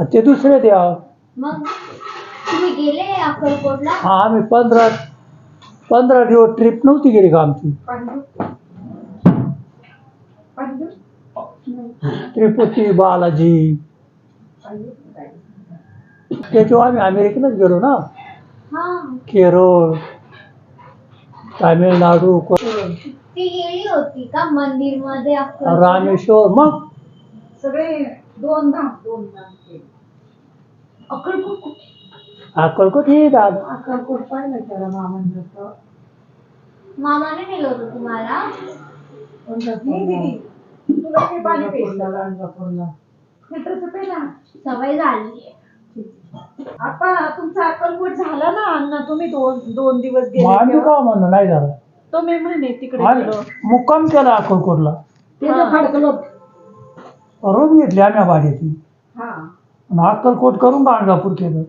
आ, ते दुसरे द्या. मग तुम्ही गेले अक्कलकोटला? हा आम्ही पंधरा पंधरा दिवस ट्रिप नव्हती गेली का आमची? त्रिपुटी बालाजी. त्याच्यावर आम्ही अमेरिकेलाच गेलो ना. हा. केरळ तामिळनाडू को- ती गेली होती का मंदिरमध्ये रामेश्वर मग? सगळे दोन धाम दोन धाम केले अक्कलकोट कुठे? अक्कलकोट हे दादा अक्कलकोट पाहिलं त्याला मामांचं मामाने नेलं होतं तुम्हाला? नाही दिदी. तुला ते पाणी प्यायचं. गाणगापूरला फिल्टरचं पे ना. सवय झाली. आता तुमचा अक्कलकोट झाला ना अण्णा तुम्ही दोन दोन दिवस मग गेले आम्ही तेव्हा. का म्हणलं? नाही झालं. तो मे महिने तिकडे आम्ही गेलो. मुक्काम केला अक्कलकोटला. रूम घेतली आम्ही भाड्याची हा. आणि अक्कलकोट करून गाणगापूर केलं.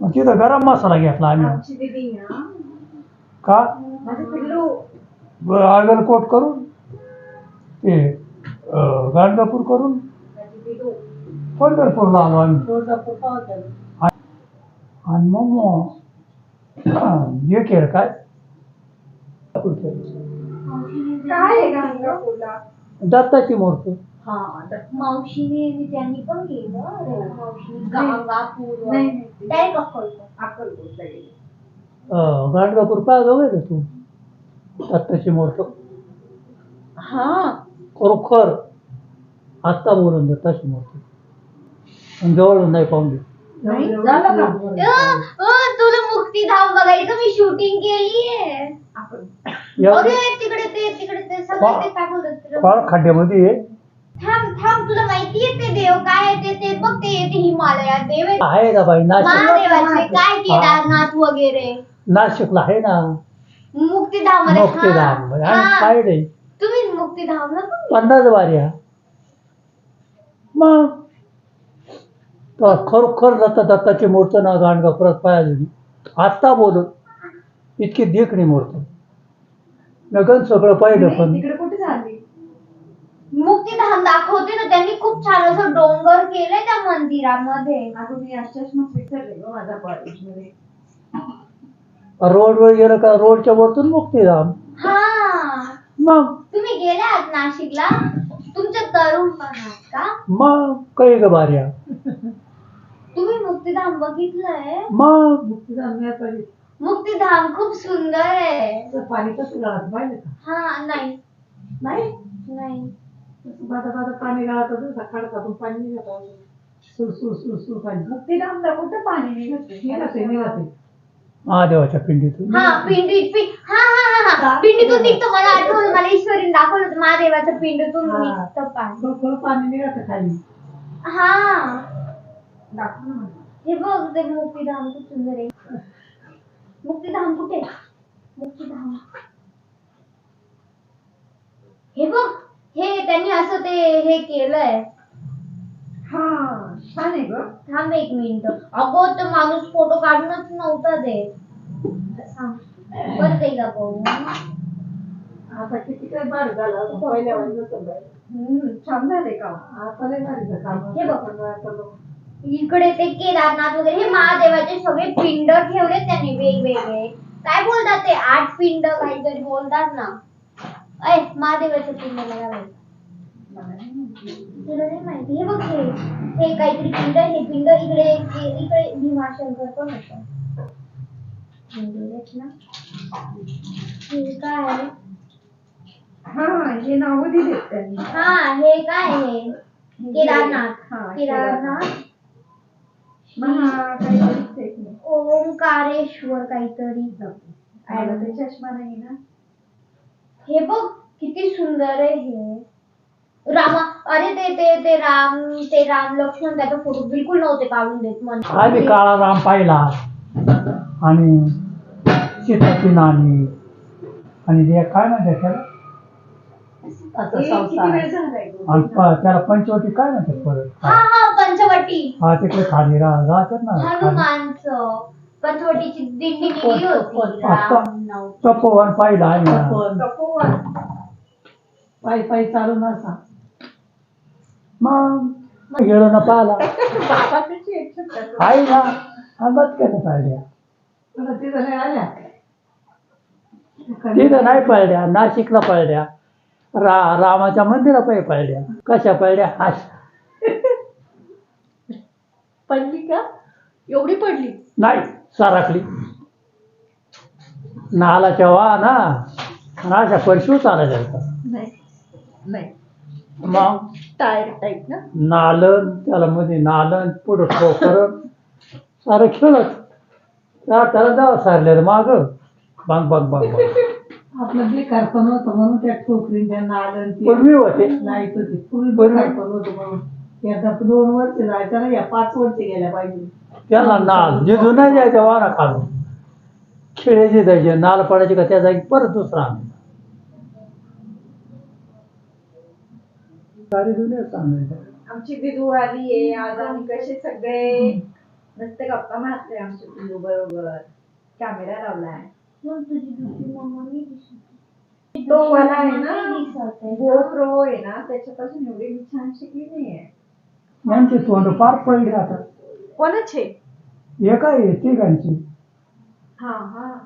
मग तिथं गरम मसाला घेतला आम्ही. का? माझे पिल्लू. अगलकोट करून ते गाणगापूर करून पंढरपूरला आलो आम्ही. आणि मग मग हे केलं काय? दत्ताची मूर्ती हा द- मावशीने आणि त्यांनी पण केलं. रे मावशीने गांगापूर नाही नाही डायरेक्ट अक्कलकोट अक्कलकोटला गेले अं, गाणगापूर वगैरे तू? दत्ताची मूर्ती हा. खरोखर आत्ता बोलून दत्ताची मूर्ती पण जवळून नाही पाहून नाही झालं का? अ, अ, तुला मुक्तीधाम बघायचं मी शूटिंग केलीये. आपण. अरे तिकडे ते तिकडे ते सगळं ते काय बोलतात ते? फार खड्ड्यामध्ये आहे. थांब थांब तुला माहितीये ते देव काय आहे ते ते बघ ते ते हिमालयात देव आहे ना बाई नाशिक महादेवाचे काय केदारनाथ वगैरे? नाशिकला आहे ना. मुक्तीधाम. मुक्तीधाम काय नाही तुम्ही मुक्तीधामला पण गेले? पन्नास वाऱ्या. मग? तर खरोखर दत्ता दत्ताची मूर्त ना गाणगापुरात पाहिली आत्ता बोलून इतकी देखणी मूर्त. नगन सगळं पाहिलं पण. तिकडे कुठे झाली? मुक्तीधाम दाखवते ना त्यांनी खूप छान असं डोंगर केलंय त्या मंदिरामध्ये. अगं मी अष्टमच विसरले ग माझ्या कॉलेजमध्ये रोडवर गेलं का रोडच्या वरतून मुक्तीधाम. हा. मग? तुम्ही गेले आहात नाशिकला? तुमच्या तरुणपणात का? मग? काही ग बाऱ्या तुम्ही मुक्तीधाम बघितलंय? मग? मुक्तीधाम मुक्तीधाम खूप सुंदर आहे. पाणी कसं गळत का? हा नाही. नाही? नाही. बाधा पाणी गळत होतं सकाळ काढून पाणी निघत होतं. सुर सुर सुर सुर पाणी. मुक्तीधामला कुठं पाणी निघते? निघते निघते महादेवाच्या पिंडीतून. हा पिंडी पिंड हा हा हा हा. पिंडीतून निघतो मला आठवलं मला ईश्वरीने दाखवलं होतं महादेवाच्या पिंडीतून हा. निघतं पाणी. थोडं पाणी निघत खाली. हा. दाखव ना मला. हे बघ ते मुक्तीधाम खूप सुंदर आहे. मुक्तीधाम कुठे आहे? मुक्तीधाम. हे बघ. हे त्यांनी असं ते हे केलंय. हा छान आहे ग. थांब एक मिनिट. अगो तो माणूस फोटो काढूनच नव्हता देत थांब. परत एकदा बघू आता किती काय भारी झालं. आता पहिल्या वेळेस नसेल बाई. हम्म. छान झाले का आता लय भारी झालं काम. हे बघ. आता बघ. इकडे ते केदारनाथ वगैरे हे महादेवाचे सगळे पिंड ठेवले त्यांनी वेगवेगळे. काय बोलतात ते? आठ पिंड काहीतरी बोलतात ना. अय महादेवाचे पिंड मला माहिती मला नाही माहिती. तुला नाही माहिती हे बघ हे हे काहीतरी पिंड हे पिंड इकडे इकडे भीमाशंकर पण होत हे काय आहे? हा हे नाव त्यांनी हा हे काय आहे केदारनाथ हा, केदारनाथ महा काहीतरीच एक नाही. ओंकारेश्वर काहीतरी मला ते चष्मा नाही ना हे बघ किती सुंदर आहे हे. रामा अरे ते ते ते राम ते राम लक्ष्मण त्याचा फोटो बिलकुल नव्हते काढून देत म्हणजे आम्ही काळा राम पाहिला. आणि सीताची नाणी. आणि ते काय म्हणतात त्याला? हे किती वेळ झालाय ग? आणि प- त्याला पंचवटी काय म्हणतात परत? हा हा पंचवटी. हा तिकडे खाली राह राहतात ना खाली. हनुमानचं पंचवटीची दिंडी निघली होती. राम. तपोवन पाहिलं आम्ही तपोवन. पायी पायी चालून असा मग गेलो ना पाहिला आई ना कसं पाळल्या? तुला तिथं नाही आल्या? तिथं नाही पळल्या नाशिकला पळल्या रा रामाच्या मंदिरापायी पळल्या. कशा पळल्या? अशा. पडली का? एवढी पडली? नाही साराकली नालाच्या वा ना अशा परशू होत्या. नाही. नाही. मग टायर टाईप ना? नालन त्याला मध्ये नालन पुढं ठोकर सारं खेळत. त्या त्याला जावं सारले माग. बांग बांग बांग बांग. आपलं बेकार पण होतं म्हणून त्या ठोकरीच्या नालन ते. पूर्वी होते. नाही तर ते पूर्वी. बेकार पण होतं म्हणून. एकदा दोन वर्ष जायचं ना या पाच वर्ष गेल्या पाहिजे. त्याला नाल जे जुना जायच्या वारा काढून खेळायचे जायचे नाल पडायचे का त्या जागी परत दुसरा आणायचा. सारी दुनिया सांगायचं आमची बिदू आली आहे आज आम्ही कसे सगळे नुसते गप्पा मारते आमच्या बिदू बरोबर. कॅमेरा लावलाय. मग तुझी दुसरी मम्मा दिसत. तो वाला आहे ना दिसत आहे. ना त्याच्यापासून एवढी मी छान शिकली नाहीये. यांची तोंड फार पडली आता. कोणाचे? एका आहे तिघांची. हा हा.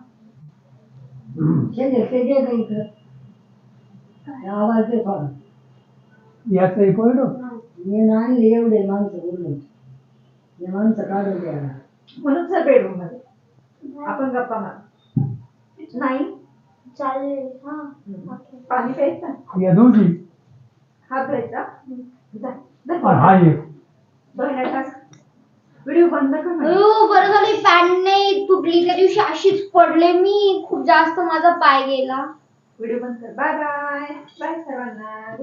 आवाज येतो याचंही पडलं मी आणले एवढे माणसं बोलून. हे माणसं काढून द्या म्हणून सर बेडरूममध्ये. आपण गप्पा मार. नाही. चालेल. हा. ओके. पाणी प्यायचं? या दोघी. हात धुवायचा? जा, जा. आणि हा एक धुवायला टाक. व्हिडिओ बंद कर ना. अयो, बरं झाली पॅन्ट नाही तुटली. त्या दिवशी अशीच पडले मी. खूप जास्त माझा पाय गेला. व्हिडिओ बंद कर. Bye bye. बाय सर्वांना.